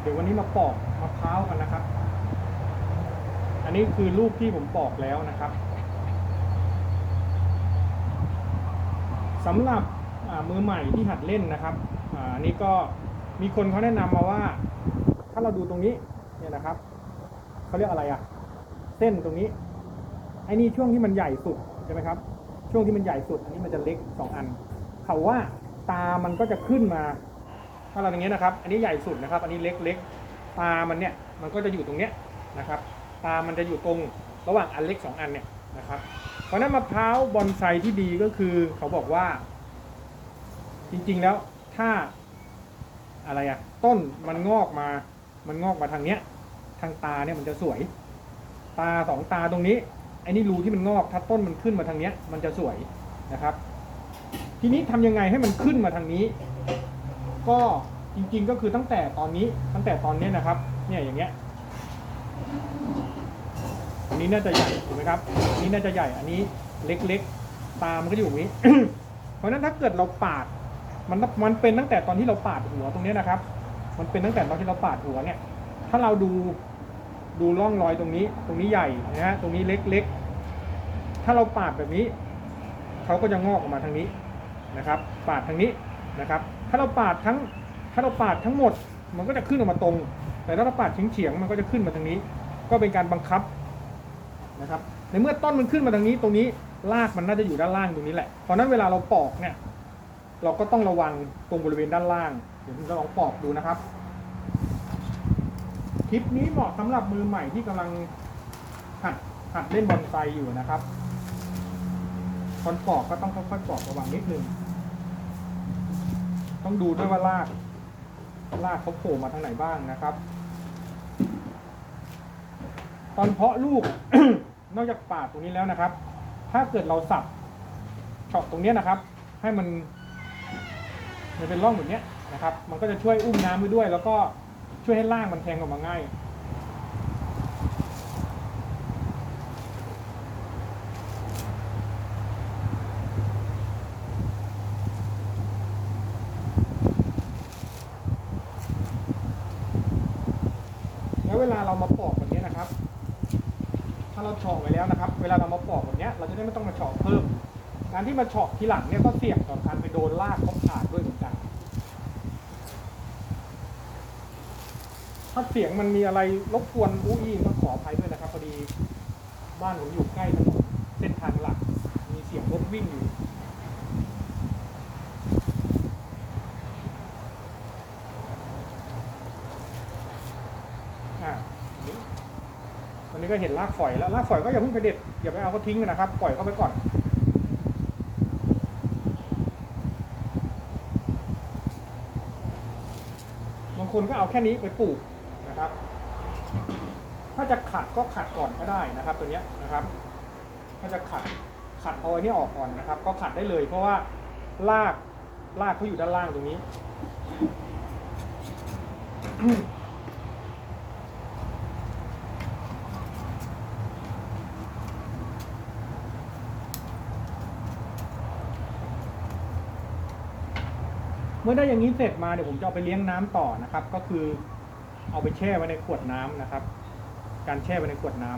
เดี๋ยววันนี้มาปอกมะพร้าวกันนะครับ อันนี้คือลูกที่ผมปอกแล้วนะครับสำหรับมือใหม่ที่หัดเล่นนะครับอันนี้ก็มีคนเขาแนะนำมาว่า ถ้าเราดูตรงนี้เนี่ยนะครับเขาเรียกอะไรอะเส้นตรงนี้ไอ้นี่ช่วงที่มันใหญ่สุดใช่ไหมครับ ช่วงที่มันใหญ่สุด อันนี้มันจะเล็กสองอัน เขาว่าตามันก็จะขึ้นมา ถ้าเราอย่างเงี้ยนะครับ อันนี้ใหญ่สุดนะครับ อันนี้เล็กเล็กตามันเนี่ย มันก็จะอยู่ตรงเนี้ยนะครับ ตามันจะอยู่ตรงระหว่างอันเล็กสองอันเนี่ยนะครับ เพราะนั้นมะพร้าวบอนไซที่ดีก็คือ เขาบอกว่า จริงๆแล้วถ้าอะไรอะต้นมันงอกมา มันงอกมาทางเนี้ย ทางตาเนี่ยมันจะสวย ตาสองตาตรงนี้ อ้นี่รูที่มันงอกถ้าต้นมันขึ้นมาทางเนี้ยมันจะสวยนะครับ ทีนี้ทำยังไงให้มันขึ้นมาทางนี้ ก็จริงๆก็คือตั้งแต่ตอนนี้ตั้งแต่ตอนนี้นะครับ เนี่ยอย่างเงี้ยอันนี้น่าจะใหญ่ถูกไหมครับอันนี้น่าจะใหญ่อันนี้เล็กๆ ตามนก็อยู่ตรงนี้ เพราะฉะนั้นถ้าเกิดเราปาดมันมันเป็นตั้งแต่ตอนที่เราปาดหัวตรงนี้นะครับ มันเป็นตั้งแต่ตอนที่เราปาดหัวเนี่ย ถ้าเราดูดูร่องรอยตรงนี้ ตรงนี้ใหญ่นะฮะ ตรงนี้เล็กๆ ถ้าเราปาดแบบนี้เขาก็จะงอกออกมาทางนี้นะครับ ปาดทางนี้นะครับ ถ้าเราปาดทั้งถ้าเราปาดทั้งหมด มันก็จะขึ้นออกมาตรง แต่ถ้าเราปาดเฉียงๆมันก็จะขึ้นมาทางนี้ ก็เป็นการบังคับนะครับ ในเมื่อต้นมันขึ้นมาทางนี้ตรงนี้รากมันน่าจะอยู่ด้านล่างตรงนี้แหละ เพราะนั้นเวลาเราปอกเนี่ย เราก็ต้องระวังตรงบริเวณด้านล่าง เดี๋ยวผมจะลองปอกดูนะครับ คลิปนี้เหมาะสำหรับมือใหม่ที่กำลังหัดหัดเล่นบอนไซอยู่นะครับ คนปอกก็ต้องค่อยๆปอกระวังนิดนึง ต้องดูด้วยว่ารากรากเขาโผล่มาทางไหนบ้างนะครับ ตอนเพาะลูก นอกจากปาดตรงนี้แล้วนะครับ ถ้าเกิดเราสับเฉาะตรงนี้นะครับ ให้มันมันเป็นร่องแบบนี้นะครับ มันก็จะช่วยอุ้มน้ำไปด้วย แล้วก็ช่วยให้รากมันแทงออกมาง่าย แล้วเวลาเรามาปอกแบบนี้นะครับ ถ้าเราเฉาะไว้แล้วนะครับ เวลาเรามาปอกแบบนี้ เราจะได้ไม่ต้องมาเฉาะเพิ่ม การที่ มาเฉาะทีหลังเนี่ยก็เสี่ยงต่อการไปโดนรากเขาขาดด้วยเหมือนกัน ถ้าเสียงมันมีอะไรรบกวนอู้อี้ก็ขออภัยด้วยนะครับพอดีบ้านผมอยู่ใกล้ถนนเส้นทางหลัก มีเสียงรถวิ่งอยู่อ่าอันนี้ตอนนี้ก็เห็นรากฝอยแล้วรากฝอยก็อย่าเพิ่งไปเด็ดอย่าไปเอาเขาทิ้งนะครับ ปล่อยเขาไปก่อนางคนก็เอาแค่นี้ไปปลูกนะครับ ถ้าจะขัดก็ขัดก่อนก็ได้นะครับ ตัวเนี้ยนะครับ ถ้าจะขัดขัดเอาไอ้นี่ออกก่อนนะครับ ก็ขัดได้เลย เพราะว่าลากลากเขาอยู่ด้านล่างตรงนี้ มื่อได้อย่างนี้เสร็จมาเดี๋ยวผมจะเอาไปเลี้ยงน้ำต่อนะครับ ก็คือเอาไปแช่ไว้ในขวดน้ำนะครับ การแช่ไว้ในขวดน้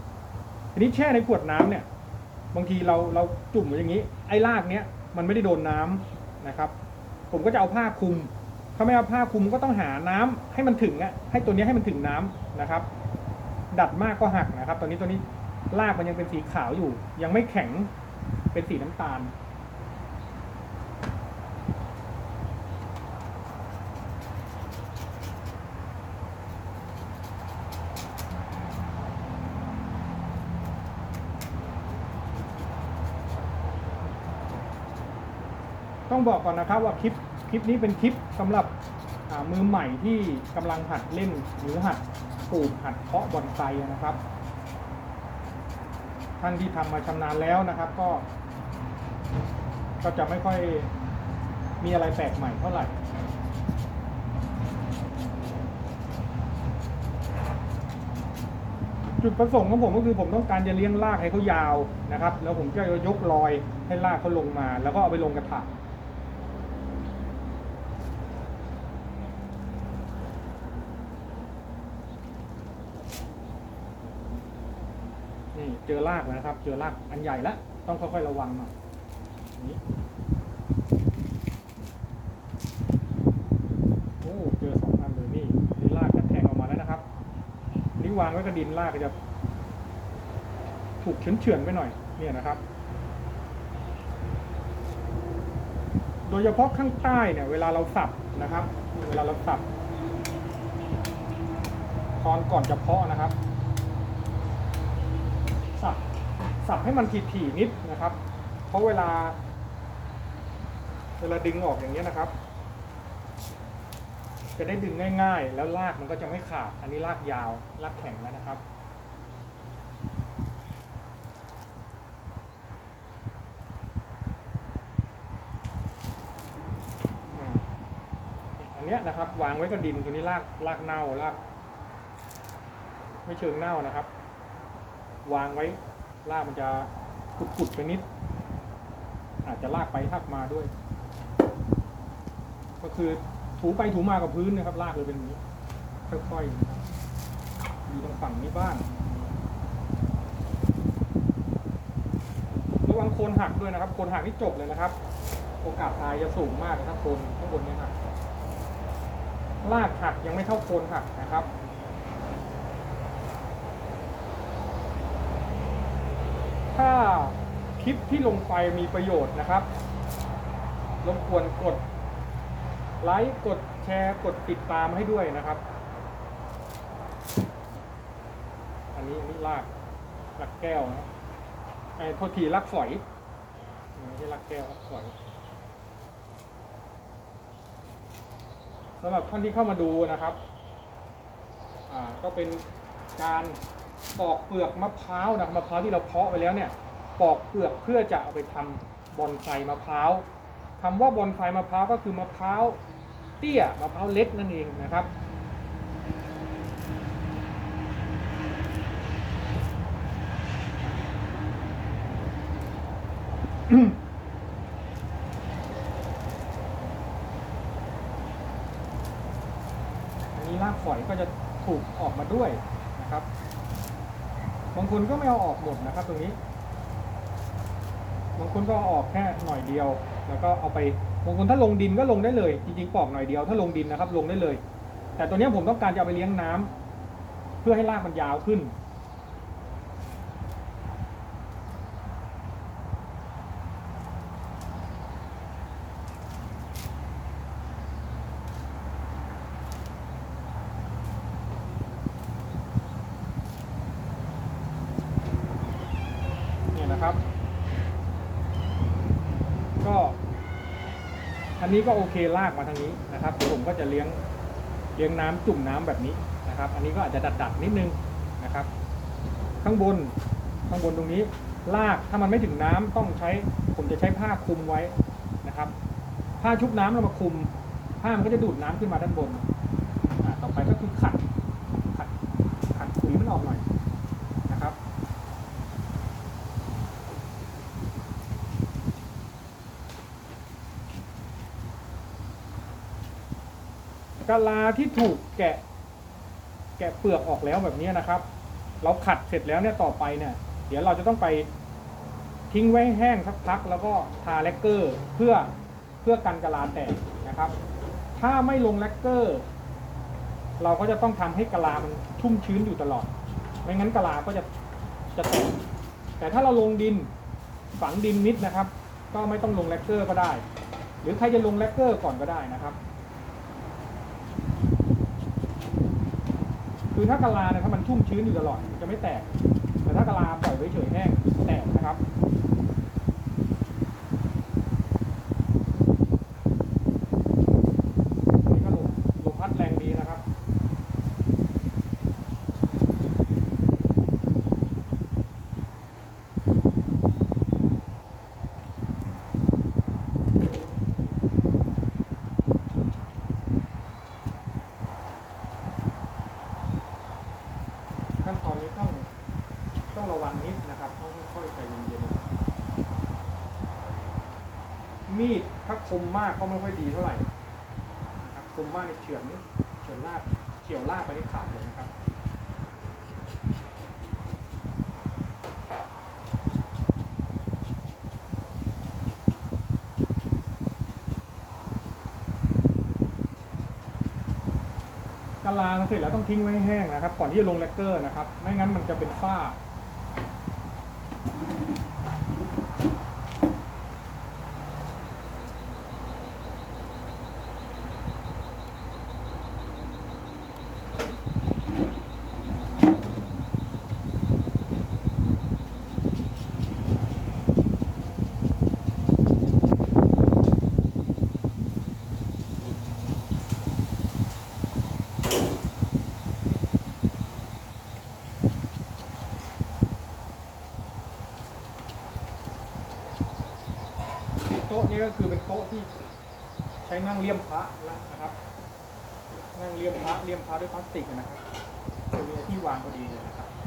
ำทีนี้แช่ในขวดน้ำเนี่ย บางทีเราเราจุ่มไว้อย่างนี้ ไอ้รากเนี้ยมันไม่ได้โดนน้ำนะครับ ผมก็จะเอาผ้าคลุมถ้าไม่เอาผ้าคลุมก็ต้องหาน้ำให้มันถึงอะให้ตัวนี้ให้มันถึงน้ำนะครับ ดัดมากก็หักนะครับ ตอนนี้ตัวนี้รากมันยังเป็นสีขาวอยู่ ยังไม่แข็งเป็นสีน้ำตาล ต้องบอกก่อนนะครับว่าคลิปคลิปนี้เป็นคลิปสำหรับมือใหม่ที่กำลังหัดเล่นหรือหัดปลูกหัดเพาะบอนไซนะครับ ท่านที่ทำมาชำนาญแล้วนะครับ ก็ ก็จะไม่ค่อยมีอะไรแปลกใหม่เท่าไหร่จุดประสงค์ของผมก็คือผมต้องการจะเลี้ยงรากให้เขายาวนะครับ แล้วผมก็จะยกรอยให้รากเขาลงมา แล้วก็เอาไปลงกระถาง เจอรากแล้วนะครับ เจอรากอันใหญ่แล้วต้องค่อยๆระวังหน่อยอย่างนี้โอ้เจอสองอันเลยนี่นี่รากจะแทงออกมาแล้วนะครับนี่วางไว้กับดินรากจะ ถูกเฉือนๆไปหน่อย เนี่ยนะครับ โดยเฉพาะข้างใต้เนี่ย เวลาเราสับนะครับ เวลาเราสับตอนก่อนจะเพาะนะครับ สับ สับให้มันถี่ๆนิดนะครับ เพราะเวลา เวลาดึงออกอย่างนี้นะครับ จะได้ดึงง่าย ๆ แล้วรากมันก็จะไม่ขาด อันนี้รากยาวรากแข็งแล้วนะครับอันเนี้ยนะครับ วางไว้กับดินตัวนี้รากรากเน่าราก ไม่เชิงเน่านะครับ วางไว้ รากมันจะกุดๆไปนิด อาจจะลากไปทักมาด้วย ก็คือถูไปถูมากับพื้นนะครับ ลากเลยเป็นนี้ ค่อยๆนะครับมีตรงฝั่งนี้บ้างระวังโคนหักด้วยนะครับโคนหักนี่จบเลยนะครับ โอกาสตายจะสูงมากนะครับโคนข้างบนเนี่ยหักลากหักยังไม่เท่าโคนหักนะครับ ถ้าคลิปที่ลงไปมีประโยชน์นะครับรบกวนกดไลค์กดแชร์กดติดตามให้ด้วยนะครับ อันนี้อันนี้ลากลากแก้วนะไอ้โทษทีลากฝอยไม่ใช่ลากแก้วลากฝอยสำหรับท่านที่เข้ามาดูนะครับ อ่าก็เป็นการ ปอกเปลือกมะพร้าวนะมะพร้าวที่เราเพาะไปแล้วเนี่ยปอกเปลือกเพื่อจะเอาไปทำบอนไซมะพร้าวคำว่าบอนไซมะพร้าวก็คือมะพร้าวเตี้ยมะพร้าวเล็กนั่นเองนะครับอันนี้รากฝอยก็จะถูกออกมาด้วยนะครับ บางคนก็ไม่เอาออกหมดนะครับ ตรงนี้ บางคนก็เอาออกแค่หน่อยเดียว แล้วก็เอาไป บางคนถ้าลงดินก็ลงได้เลย จริงๆปอกหน่อยเดียว ถ้าลงดินนะครับ ลงได้เลย แต่ตัวนี้ผมต้องการจะเอาไปเลี้ยงน้ำเพื่อให้รากมันยาวขึ้น เนี่ยนะครับ ก็ อั นนี้ก็โอเคลากมาทางนี้นะครับผมก็จะเลี้ยงเลี้ยงน้ำจุ่มน้ำแบบนี้นะครับ อันนี้ก็อาจจะดัดๆนิดนึงนะครับ ข้างบนข้างบนตรงนี้ลากถ้ามันไม่ถึงน้ำต้องใช้ผมจะใช้ผ้าคลุมไว้นะครับ ผ้าชุบน้ำเรามาคลุม ผ้ามันก็จะดูดน้ำขึ้นมาด้านบนต่อไปก็คือขัดขัดขัดขุยมันออกหน่อยนะครับ กะลาที่ถูกแกะ แกะเปลือกออกแล้วแบบนี้นะครับ เราขัดเสร็จแล้วเนี่ยต่อไปเนี่ย เดี๋ยวเราจะต้องไปทิ้งไว้แห้งสักพัก แล้วก็ทาแลกเกอร์เพื่อเพื่อกันกะลาแตกนะครับ ถ้าไม่ลงแลกเกอร์ เราก็จะต้องทำให้กะลามันชุ่มชื้นอยู่ตลอด ไม่งั้นกะลาก็จะจะแตกแต่ถ้าเราลงดินฝังดินนิดนะครับ ก็ไม่ต้องลงแลกเกอร์ก็ได้ หรือใครจะลงแลกเกอร์ก่อนก็ได้นะครับ คือถ้ากะลาเนี่ยถ้ามันชุ่มชื้นอยู่ตลอดจะไม่แตก แต่ถ้ากะลาปล่อยไว้เฉยแห้งแตกนะครับ ขั้นตอนนี้ต้องต้องระวังนิดนะครับต้องค่อยๆใจเย็นๆมีดถ้าคมมากก็ไม่ค่อยดีเท่าไหร่นะครับคมมากในเฉือนเฉือนลากเฉียวลากไปที่ขาดเลยนะครับ กะลาเสร็จแล้วต้องทิ้งไว้ให้แห้งนะครับ ก่อนที่จะลงแลกเกอร์นะครับ ไม่งั้นมันจะเป็นฝ้า โต๊ะนี้ก็คือเป็นโต๊ะ ที่ใช้นั่งเลี่ยมพระแล้วนะครับ นั่งเลี่ยมพระเลี่ยมพระด้วยพลาสติกนะครับจะมีที่วางพอดีเลยนะครับ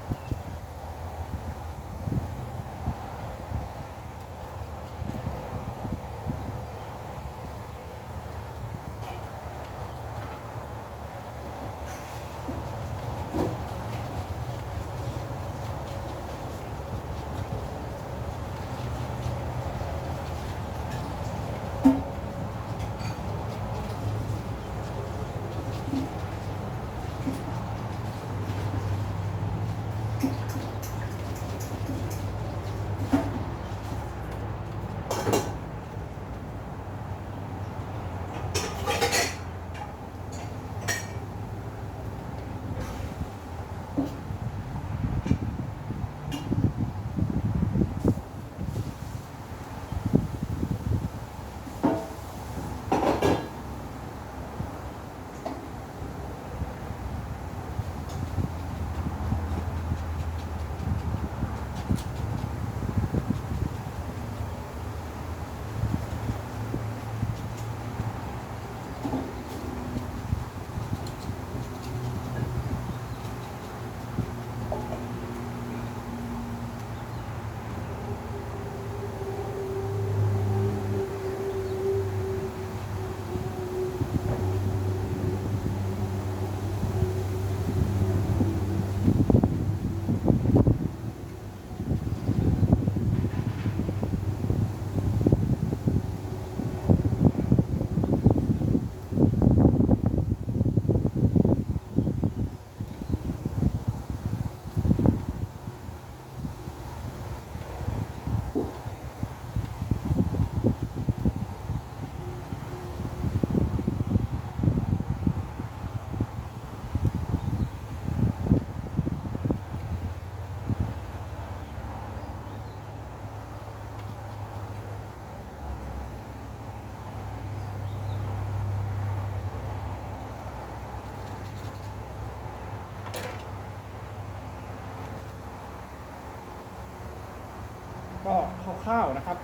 ร่าวๆนะครับ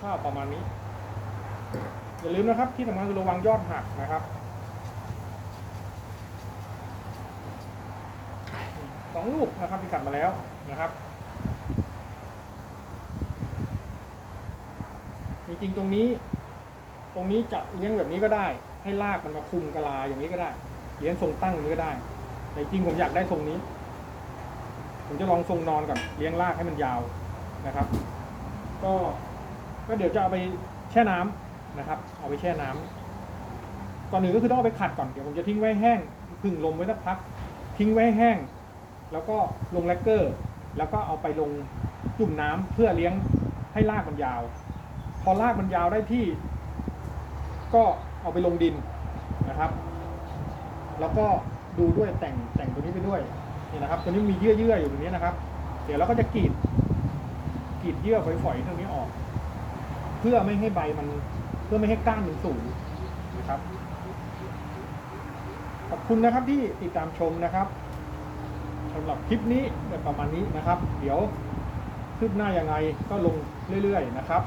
คร่าวๆประมาณนี้ อย่าลืมนะครับที่สำคัญคือระวังยอดหักนะครับสองลูกนะครับที่กัดมาแล้วนะครับจริงๆตรงนี้ ตรงนี้จะเลี้ยงแบบนี้ก็ได้ ให้ลากมันมาคุมกะลาอย่างนี้ก็ได้ เลี้ยงทรงตั้งอย่างนี้ก็ได้ แต่จริงผมอยากได้ทรงนี้ ผมจะลองทรงนอนก่อนเลี้ยงลากให้มันยาวนะครับ ก็ก็เดี๋ยวจะเอาไปแช่น้ำนะครับ เอาไปแช่น้ำก่อนหนึ่งก็คือต้องเอาไปขัดก่อนเดี๋ยวผมจะทิ้งไว้แห้งพึ่งลมไว้สักพัก ทิ้งไว้แห้ง แล้วก็ลงแลกเกอร์ แล้วก็เอาไปลงจุ่มน้ำเพื่อเลี้ยงให้รากมันยาว พอรากมันยาวได้ที่ ก็เอาไปลงดินนะครับ แล้วก็ดูด้วยแต่งแต่งตัวนี้ไปด้วยนี่นะครับ ตัวนี้มีเยื่อเยื่ออยู่ตรงนี้นะครับ เดี๋ยวเราก็จะกรีด กรีดเยื่อฝอยๆตรงนี้ออก เพื่อไม่ให้ใบมันเพื่อไม่ให้ก้านมันสูงนะครับ ขอบคุณนะครับที่ติดตามชมนะครับสำหรับคลิปนี้ประมาณนี้นะครับ เดี๋ยวคืบหน้ายังไงก็ลงเรื่อยๆนะครับ